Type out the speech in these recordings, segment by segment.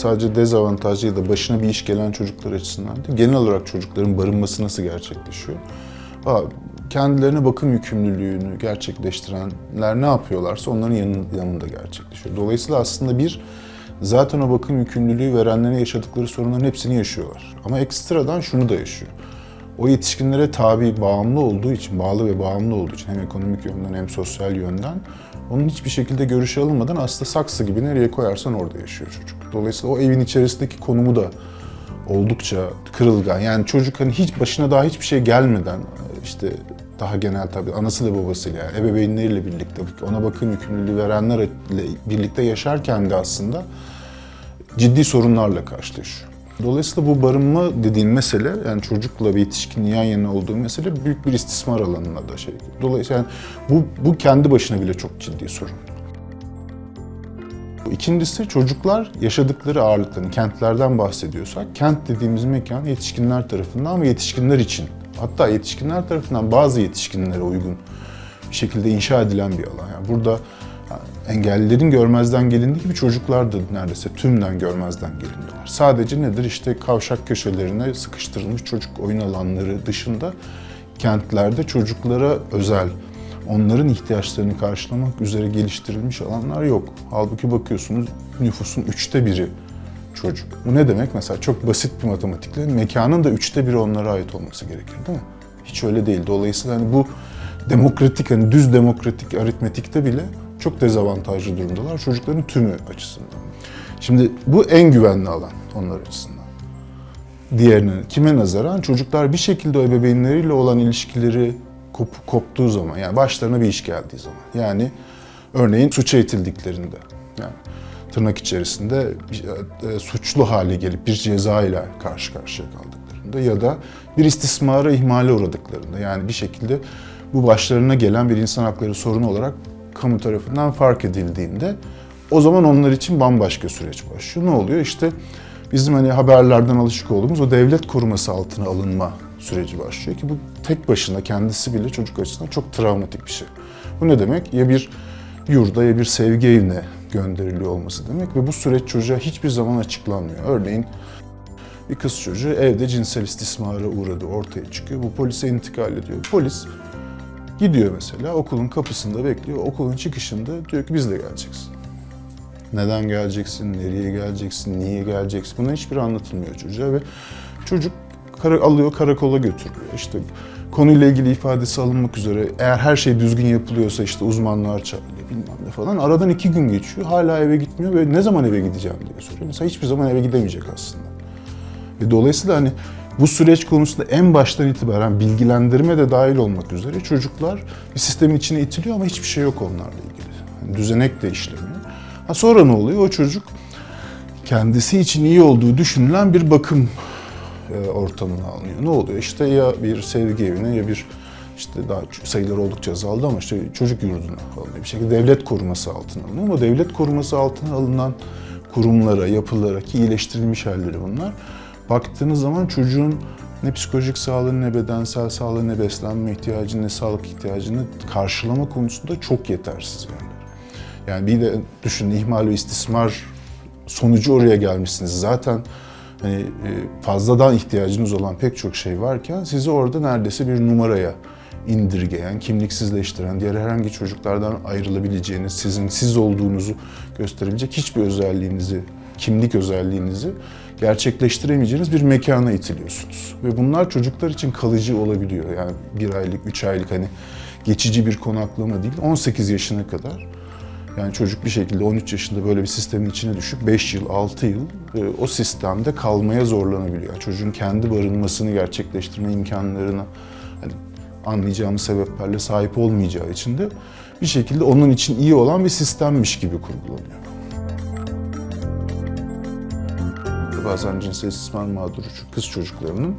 sadece dezavantajlı ya da başına bir iş gelen çocuklar açısından değil, genel olarak çocukların barınması nasıl gerçekleşiyor? Aa, kendilerine bakım yükümlülüğünü gerçekleştirenler ne yapıyorlarsa onların yanın- yanında gerçekleşiyor. Dolayısıyla aslında bir zaten o bakım yükümlülüğü verenlerin yaşadıkları sorunların hepsini yaşıyorlar. Ama ekstradan şunu da yaşıyor. O yetişkinlere tabi, bağımlı olduğu için, bağlı ve bağımlı olduğu için hem ekonomik yönden hem sosyal yönden onun hiçbir şekilde görüşe alınmadan aslında saksı gibi nereye koyarsan orada yaşıyor çocuk. Dolayısıyla o evin içerisindeki konumu da oldukça kırılgan. Yani çocuk hani hiç başına daha hiçbir şey gelmeden işte daha genel tabii anasıyla babasıyla yani ebeveynleriyle birlikte ona bakım yükümlülüğü verenlerle birlikte yaşarken de aslında ciddi sorunlarla karşılaşıyor. Dolayısıyla bu barınma dediğin mesele yani çocukla ve yetişkinin yan yana olduğu mesele büyük bir istismar alanına da şey. Dolayısıyla yani bu, bu kendi başına bile çok ciddi sorun. İkincisi çocuklar yaşadıkları ağırlıkların, kentlerden bahsediyorsak, kent dediğimiz mekan yetişkinler tarafından ve yetişkinler için, hatta yetişkinler tarafından bazı yetişkinlere uygun bir şekilde inşa edilen bir alan. Yani burada engellilerin görmezden gelindiği gibi çocuklar da neredeyse tümden görmezden geliniyorlar. Sadece nedir? İşte kavşak köşelerine sıkıştırılmış çocuk oyun alanları dışında kentlerde çocuklara özel onların ihtiyaçlarını karşılamak üzere geliştirilmiş alanlar yok. Halbuki bakıyorsunuz nüfusun üçte biri çocuk. Bu ne demek? Mesela çok basit bir matematikle mekanın da üçte biri onlara ait olması gerekir değil mi? Hiç öyle değil. Dolayısıyla hani bu demokratik, hani düz demokratik aritmetikte bile çok dezavantajlı durumdalar çocukların tümü açısından. Şimdi bu en güvenli alan onlar açısından. Diğerine kime nazaran çocuklar bir şekilde o ebeveynleriyle olan ilişkileri kop, koptuğu zaman yani başlarına bir iş geldiği zaman yani örneğin suça itildiklerinde yani tırnak içerisinde bir, e, suçlu hale gelip bir ceza ile karşı karşıya kaldıklarında ya da bir istismara ihmale uğradıklarında yani bir şekilde bu başlarına gelen bir insan hakları sorunu olarak kamu tarafından fark edildiğinde o zaman onlar için bambaşka süreç başlıyor. Ne oluyor? İşte bizim hani haberlerden alışık olduğumuz o devlet koruması altına alınma süreci başlıyor ki bu tek başına kendisi bile çocuk açısından çok travmatik bir şey. Bu ne demek? Ya bir yurda ya bir sevgi evine gönderiliyor olması demek ve bu süreç çocuğa hiçbir zaman açıklanmıyor. Örneğin bir kız çocuğu evde cinsel istismara uğradı ortaya çıkıyor. Bu polise intikal ediyor. Polis gidiyor mesela okulun kapısında bekliyor. Okulun çıkışında diyor ki bizle geleceksin. Neden geleceksin, nereye geleceksin, niye geleceksin bunların hiçbiri anlatılmıyor çocuğa ve çocuk kara, alıyor karakola götürüyor. İşte konuyla ilgili ifadesi alınmak üzere eğer her şey düzgün yapılıyorsa işte uzmanlar çağırıyor bilmem ne falan. Aradan iki gün geçiyor hala eve gitmiyor ve ne zaman eve gideceğim diye soruyor. Mesela hiçbir zaman eve gidemeyecek aslında. Ve dolayısıyla hani bu süreç konusunda en baştan itibaren bilgilendirme de dahil olmak üzere çocuklar bir sistemin içine itiliyor ama hiçbir şey yok onlarla ilgili. Yani düzenek de işlemiyor. Ha sonra ne oluyor? O çocuk kendisi için iyi olduğu düşünülen bir bakım e, ortamına alınıyor. Ne oluyor? İşte ya bir sevgi evine ya bir işte daha sayılar oldukça azaldı ama işte çocuk yurduna alınıyor. Bir şekilde devlet koruması altına alınıyor ama devlet koruması altına alınan kurumlara, yapılara ki iyileştirilmiş halleri bunlar. Baktığınız zaman çocuğun ne psikolojik sağlığını, ne bedensel sağlığını, ne beslenme ihtiyacını, ne sağlık ihtiyacını karşılama konusunda çok yetersiz yerler. Yani bir de düşünün ihmal ve istismar sonucu oraya gelmişsiniz. Zaten hani e, fazladan ihtiyacınız olan pek çok şey varken sizi orada neredeyse bir numaraya indirgeyen, kimliksizleştiren, diğer herhangi çocuklardan ayrılabileceğiniz, sizin siz olduğunuzu gösterebilecek hiçbir özelliğinizi, kimlik özelliğinizi gerçekleştiremeyeceğiniz bir mekana itiliyorsunuz. Ve bunlar çocuklar için kalıcı olabiliyor. Yani bir aylık, üç aylık hani geçici bir konaklama değil, 18 yaşına kadar yani çocuk bir şekilde 13 yaşında böyle bir sistemin içine düşüp 5 yıl, 6 yıl e, o sistemde kalmaya zorlanabiliyor. Çocuğun kendi barınmasını gerçekleştirme imkanlarına hani anlayacağımız sebeplerle sahip olmayacağı için de bir şekilde onun için iyi olan bir sistemmiş gibi kurgulanıyor. Bazen cinsel istismar mağduru kız çocuklarının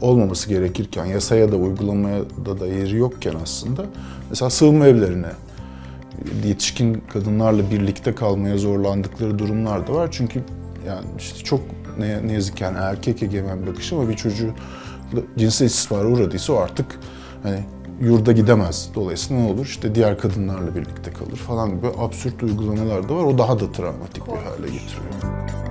olmaması gerekirken, yasaya da uygulamaya da, da yeri yokken aslında mesela sığınma evlerine yetişkin kadınlarla birlikte kalmaya zorlandıkları durumlar da var. Çünkü yani işte çok ne, ne yazık ki yani erkek egemen bakış ama bir çocuğu cinsel istismara uğradıysa o artık hani yurda gidemez. Dolayısıyla ne olur? İşte diğer kadınlarla birlikte kalır falan gibi absürt uygulamalar da var. O daha da travmatik bir hale getiriyor.